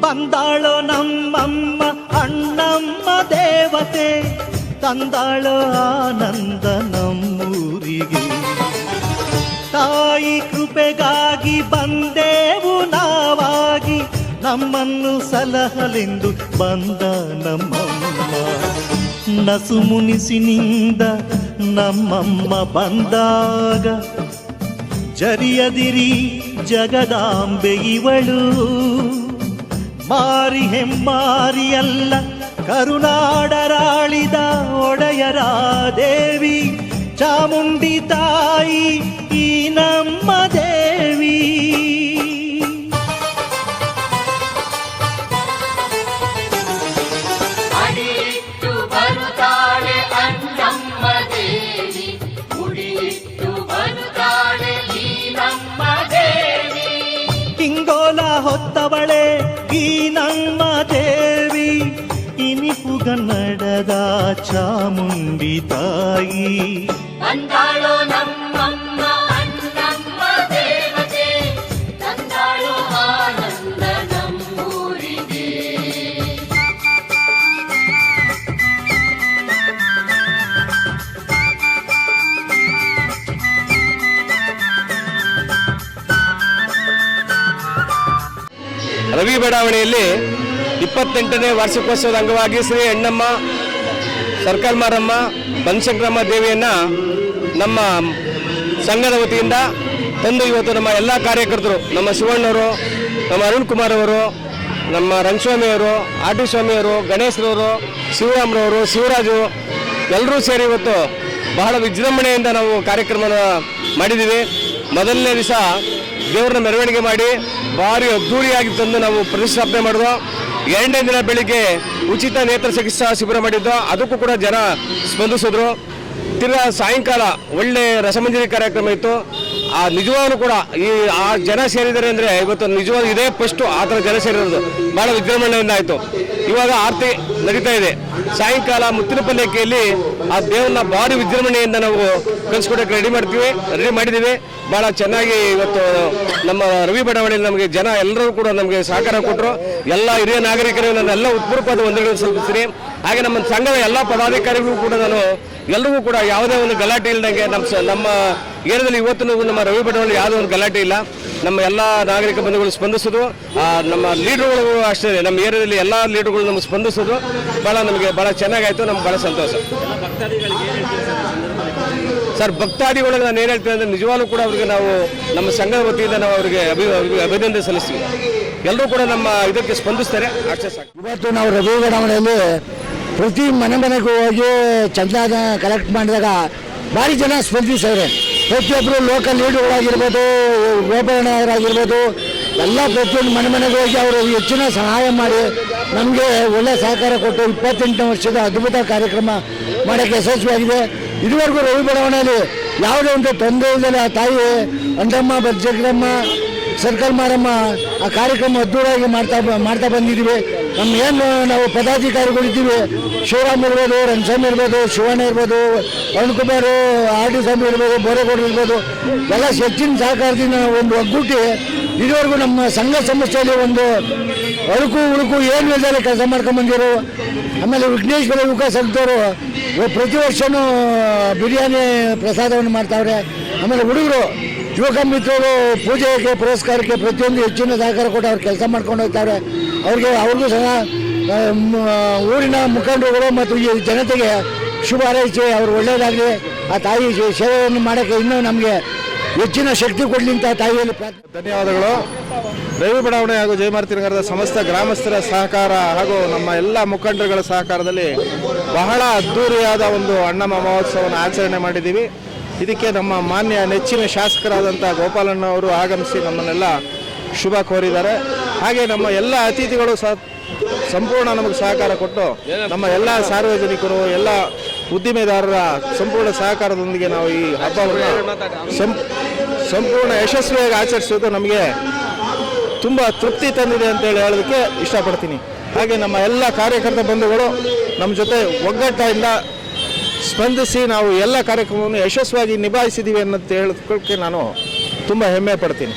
ಬಂದಾಳೋ ನಮ್ಮಮ್ಮ, ಅಣ್ಣಮ್ಮ ದೇವತೆ, ತಂದಾಳೋ ಆನಂದ ನಮ್ಮೂರಿಗೆ ತಾಯಿ ಕೃಪೆಗಾಗಿ ಬಂದೆವು ನಾವಾಗಿ, ನಮ್ಮನ್ನು ಸಲಹಲೆಂದು ಬಂದ ನಮ್ಮಮ್ಮ. ನಸು ಮುನಿಸಿನಿಂದ ನಮ್ಮಮ್ಮ ಬಂದಾಗ, ಜರಿಯದಿರಿ ಜಗದಾಂಬೆ ಇವಳು. ಮಾರಿ ಹೆಮ್ಮಾರಿಯಲ್ಲ ಕರುನಾಡರಾಳಿದ ಒಡೆಯರ ದೇವಿ ಚಾಮುಂಡಿ ತಾಯಿ ಇನಿಪುಗನ್ನಡದ ಚಾಮುಂಡಿ ತಾಯಿ. ಬಂದಾಳೋ ನಮ್ಮಮ್ಮ ಅನ್ನಮ್ಮ ದೇವತೆ. ತಂದಾಳೋ ಆನಂದ ನಮ್ಮೂರಿಗೆ. ರವಿ ಬಡಾವಣೆಯಲ್ಲಿ ಇಪ್ಪತ್ತೆಂಟನೇ ವಾರ್ಷಿಕೋತ್ಸವದ ಅಂಗವಾಗಿ ಶ್ರೀ ಹೆಣ್ಣಮ್ಮ ಸರ್ಕಲ್ ಮಾರಮ್ಮ, ಬನಶಂಕರಮ್ಮ ದೇವಿಯನ್ನ ನಮ್ಮ ಸಂಘದ ವತಿಯಿಂದ ತಂದು ಇವತ್ತು ನಮ್ಮ ಎಲ್ಲ ಕಾರ್ಯಕರ್ತರು, ನಮ್ಮ ಶಿವಣ್ಣವರು, ನಮ್ಮ ಅರುಣ್ ಕುಮಾರ್ ಅವರು, ನಮ್ಮ ರಂಗಸ್ವಾಮಿಯವರು ಆರ್ ಟಿ ಸ್ವಾಮಿಯವರು ಗಣೇಶ್ರವರು ಶಿವರಾಮ್ರವರು ಶಿವರಾಜು ಎಲ್ಲರೂ ಸೇರಿ ಇವತ್ತು ಬಹಳ ವಿಜೃಂಭಣೆಯಿಂದ ನಾವು ಕಾರ್ಯಕ್ರಮ ಮಾಡಿದ್ದೀವಿ. ಮೊದಲನೇ ದಿವಸ ದೇವರನ್ನ ಮೆರವಣಿಗೆ ಮಾಡಿ ಭಾರಿ ಅದ್ದೂರಿಯಾಗಿ ತಂದು ನಾವು ಪ್ರತಿಷ್ಠಾಪನೆ ಮಾಡಿದ್ವು. ಎರಡನೇ ದಿನ ಬೆಳಿಗ್ಗೆ ಉಚಿತ ನೇತ್ರ ಚಿಕಿತ್ಸಾ ಶಿಬಿರ ಮಾಡಿದ್ದು ಅದಕ್ಕೂ ಕೂಡ ಜನ ಸ್ಪಂದಿಸಿದ್ರು. ತಿರ್ಗಾ ಸಾಯಂಕಾಲ ಒಳ್ಳೆ ರಸಮಂಜರಿ ಕಾರ್ಯಕ್ರಮ ಇತ್ತು. ಆ ನಿಜವಾಗ್ಲೂ ಕೂಡ ಈ ಆ ಜನ ಸೇರಿದ್ದಾರೆ ಅಂದರೆ ಇವತ್ತು ನಿಜವಾಗ್ಲೂ ಇದೇ ಫಸ್ಟು ಆ ಥರ ಜನ ಸೇರಿರೋದು. ಭಾಳ ವಿಜೃಂಭಣೆಯಿಂದ ಆಯಿತು. ಇವಾಗ ಆರತಿ ನಡೀತಾ ಇದೆ. ಸಾಯಂಕಾಲ ಮುತ್ತಿನ ಪಲ್ಲಕ್ಕಿಯಲ್ಲಿ ಆ ದೇವನ ಭಾರಿ ವಿಜೃಂಭಣೆಯಿಂದ ನಾವು ಕಲಿಸ್ಕೊಡಕ್ಕೆ ರೆಡಿ ಮಾಡ್ತೀವಿ. ರೆಡಿ ಮಾಡಿದ್ದೀವಿ. ಭಾಳ ಚೆನ್ನಾಗಿ ಇವತ್ತು ನಮ್ಮ ರವಿ ಬಡಾವಣೆಯಲ್ಲಿ ನಮಗೆ ಜನ ಎಲ್ಲರೂ ಕೂಡ ನಮಗೆ ಸಹಕಾರ ಕೊಟ್ಟರು ಎಲ್ಲ ಹಿರಿಯ ನಾಗರಿಕರು ನಾನು ಎಲ್ಲ ಉತ್ಪೂರ್ವಕವಾದ ವಂದನೆಗಳು ಸಲ್ಲಿಸ್ತೀನಿ. ಹಾಗೆ ನಮ್ಮ ಸಂಘದ ಎಲ್ಲ ಪದಾಧಿಕಾರಿಗಳು ಕೂಡ ನಾನು ಎಲ್ರಿಗೂ ಕೂಡ ಯಾವುದೇ ಒಂದು ಗಲಾಟೆ ಇಲ್ಲದಂಗೆ ನಮ್ಮ ನಮ್ಮ ಏರಿಯಾದಲ್ಲಿ ಇವತ್ತಿನ ನಮ್ಮ ರವಿ ಭಟ್ನಲ್ಲಿ ಯಾವುದೇ ಒಂದು ಗಲಾಟೆ ಇಲ್ಲ. ನಮ್ಮ ಎಲ್ಲ ನಾಗರಿಕ ಬಂಧುಗಳು ಸ್ಪಂದಿಸೋದು ನಮ್ಮ ಲೀಡರ್ಗಳು ಅಷ್ಟೇ ನಮ್ಮ ಏರಿಯಾದಲ್ಲಿ ಎಲ್ಲ ಲೀಡರ್ಗಳು ನಮ್ಗೆ ಸ್ಪಂದಿಸೋದು ಭಾಳ ನಮಗೆ ಭಾಳ ಚೆನ್ನಾಗಾಯಿತು. ನಮ್ಗೆ ಭಾಳ ಸಂತೋಷ. ಸರ್, ಭಕ್ತಾದಿಗಳಿಗೆ ನಾನು ಏನು ಹೇಳ್ತೀನಿ ಅಂದರೆ ನಿಜವಾಗ್ಲೂ ಕೂಡ ಅವರಿಗೆ ನಾವು ನಮ್ಮ ಸಂಘದ ವತಿಯಿಂದ ನಾವು ಅವರಿಗೆ ಅಭಿ- ಅಭಿನಂದನೆ ಸಲ್ಲಿಸ್ತೀವಿ. ಎಲ್ಲರೂ ಕೂಡ ನಮ್ಮ ಇದಕ್ಕೆ ಸ್ಪಂದಿಸ್ತಾರೆ. ಅಷ್ಟೇ ಸಾಕು. ಇವತ್ತು ನಾವು ರವಿ ಬಡಾವಣೆಯಲ್ಲಿ ಪ್ರತಿ ಮನೆ ಮನೆಗೂ ಹೋಗಿ ಕಲೆಕ್ಟ್ ಮಾಡಿದಾಗ ಭಾರಿ ಜನ ಸ್ಪಂದಿಸವ್ರೆ ಪ್ರತಿಯೊಬ್ಬರು ಲೋಕಲ್ ಲೀಡರ್ಗಳಾಗಿರ್ಬೋದು ಗೋಪಣ್ಣವರಾಗಿರ್ಬೋದು ಎಲ್ಲ ಪ್ರತಿಯೊಂದು ಮನೆ ಮನೆಗೆ ಹೋಗಿ ಅವರು ಹೆಚ್ಚಿನ ಸಹಾಯ ಮಾಡಿ ನಮಗೆ ಒಳ್ಳೆ ಸಹಕಾರ ಕೊಟ್ಟು ಇಪ್ಪತ್ತೆಂಟನೇ ವರ್ಷದ ಅದ್ಭುತ ಕಾರ್ಯಕ್ರಮ ಮಾಡೋಕ್ಕೆ ಯಶಸ್ವಿಯಾಗಿದೆ. ಇದುವರೆಗೂ ರವಿ ಬಡಾವಣೆಯಲ್ಲಿ ಯಾವುದೇ ಒಂದು ತೊಂದರೆ ಇಲ್ಲದೆ ಆ ತಾಯಿ ಅಂದಮ್ಮ ಬಜ್ಜಗ್ರಮ್ಮ ಸರ್ಕಲ್ ಮಾರಮ್ಮ ಆ ಕಾರ್ಯಕ್ರಮ ಅದ್ದೂರಾಗಿ ಮಾಡ್ತಾ ಮಾಡ್ತಾ ಬಂದಿದ್ದೀವಿ. ನಮ್ಮ ಏನು ನಾವು ಪದಾಧಿಕಾರಿಗಳಿದ್ದೀವಿ ಶಿವರಾಮ್ ಇರ್ಬೋದು, ರಂಗಸ್ವಾಮಿ ಇರ್ಬೋದು, ಶಿವಣ್ಣ ಇರ್ಬೋದು ಅರುಣ್ ಕುಮಾರ್ ಆರ್ ಡಿ ಸ್ವಾಮಿ ಇರ್ಬೋದು ಬೋರೇಗೌಡರು ಇರ್ಬೋದು. ಎಲ್ಲ ಹೆಚ್ಚಿನ ಸಹಕಾರದಿಂದ ಒಂದು ಒಗ್ಗೂಟಿ ಇದುವರೆಗೂ ನಮ್ಮ ಸಂಘ ಸಂಸ್ಥೆಯಲ್ಲಿ ಒಂದು ಅಳುಕು ಉಳುಕು ಏನು ಇಲ್ದೇ ಕೆಲಸ ಮಾಡ್ಕೊಂಬಂದಿರು ಆಮೇಲೆ ವಿಘ್ನೇಶ್ವರ ಯುವಕ ಸಂಘದವರು ಪ್ರತಿ ವರ್ಷನೂ ಬಿರಿಯಾನಿ ಪ್ರಸಾದವನ್ನು ಮಾಡ್ತಾವ್ರೆ. ಆಮೇಲೆ ಹುಡುಗರು, ಯುವಕ ಮಿತ್ರರು ಪೂಜೆಗೆ, ಪುರಸ್ಕಾರಕ್ಕೆ ಪ್ರತಿಯೊಂದು ಹೆಚ್ಚಿನ ಸಹಕಾರ ಕೊಟ್ಟು ಅವ್ರು ಕೆಲಸ ಮಾಡ್ಕೊಂಡು ಹೋಗ್ತಾವ್ರೆ. ಅವ್ರಿಗೆ, ಅವ್ರಿಗೂ ಸಹ ಊರಿನ ಮುಖಂಡರುಗಳು ಮತ್ತು ಈ ಜನತೆಗೆ ಶುಭ ಹಾರೈಸಿ, ಅವರು ಒಳ್ಳೆಯದಾಗಲಿ ಆ ತಾಯಿ ಸೇವೆಯನ್ನು ಮಾಡೋಕ್ಕೆ ಇನ್ನೂ ನಮಗೆ ಹೆಚ್ಚಿನ ಶಕ್ತಿ ಕೊಡ್ಲಿ ಅಂತ ತಾಯಿಯಲ್ಲಿ ಧನ್ಯವಾದಗಳು. ರವಿ ಬಡಾವಣೆ ಹಾಗೂ ಜಯಮಾರ್ತಿ ನಗರದ ಸಮಸ್ತ ಗ್ರಾಮಸ್ಥರ ಸಹಕಾರ ಹಾಗೂ ನಮ್ಮ ಎಲ್ಲ ಮುಖಂಡರುಗಳ ಸಹಕಾರದಲ್ಲಿ ಬಹಳ ಅದ್ಧೂರಿಯಾದ ಒಂದು ಅಣ್ಣಮ್ಮ ಮಹೋತ್ಸವವನ್ನು ಆಚರಣೆ ಮಾಡಿದ್ದೀವಿ. ಇದಕ್ಕೆ ನಮ್ಮ ಮಾನ್ಯ ನೆಚ್ಚಿನ ಶಾಸಕರಾದಂಥ ಗೋಪಾಲಣ್ಣ ಅವರು ಆಗಮಿಸಿ ನಮ್ಮನ್ನೆಲ್ಲ ಶುಭ ಕೋರಿದ್ದಾರೆ. ಹಾಗೆ ನಮ್ಮ ಎಲ್ಲ ಅತಿಥಿಗಳು ಸಹ ಸಂಪೂರ್ಣ ನಮಗೆ ಸಹಕಾರ ಕೊಟ್ಟು ನಮ್ಮ ಎಲ್ಲ ಸಾರ್ವಜನಿಕರು, ಎಲ್ಲ ಉದ್ದಿಮೆದಾರರ ಸಂಪೂರ್ಣ ಸಹಕಾರದೊಂದಿಗೆ ನಾವು ಈ ಹಬ್ಬವನ್ನು ಸಂ ಸಂಪೂರ್ಣ ಯಶಸ್ವಿಯಾಗಿ ಆಚರಿಸೋದು ನಮಗೆ ತುಂಬ ತೃಪ್ತಿ ತಂದಿದೆ ಅಂತೇಳಿ ಹೇಳೋದಕ್ಕೆ ಇಷ್ಟಪಡ್ತೀನಿ. ಹಾಗೆ ನಮ್ಮ ಎಲ್ಲ ಕಾರ್ಯಕರ್ತ ಬಂಧುಗಳು ನಮ್ಮ ಜೊತೆ ಒಗ್ಗಟ್ಟಿಂದ ಸ್ಪಂದಿಸಿ ನಾವು ಎಲ್ಲ ಕಾರ್ಯಕ್ರಮವನ್ನು ಯಶಸ್ವಿಯಾಗಿ ನಿಭಾಯಿಸಿದ್ದೀವಿ ಅನ್ನೋದು ಹೇಳೋದಕ್ಕೆ ನಾನು ತುಂಬ ಹೆಮ್ಮೆ ಪಡ್ತೀನಿ.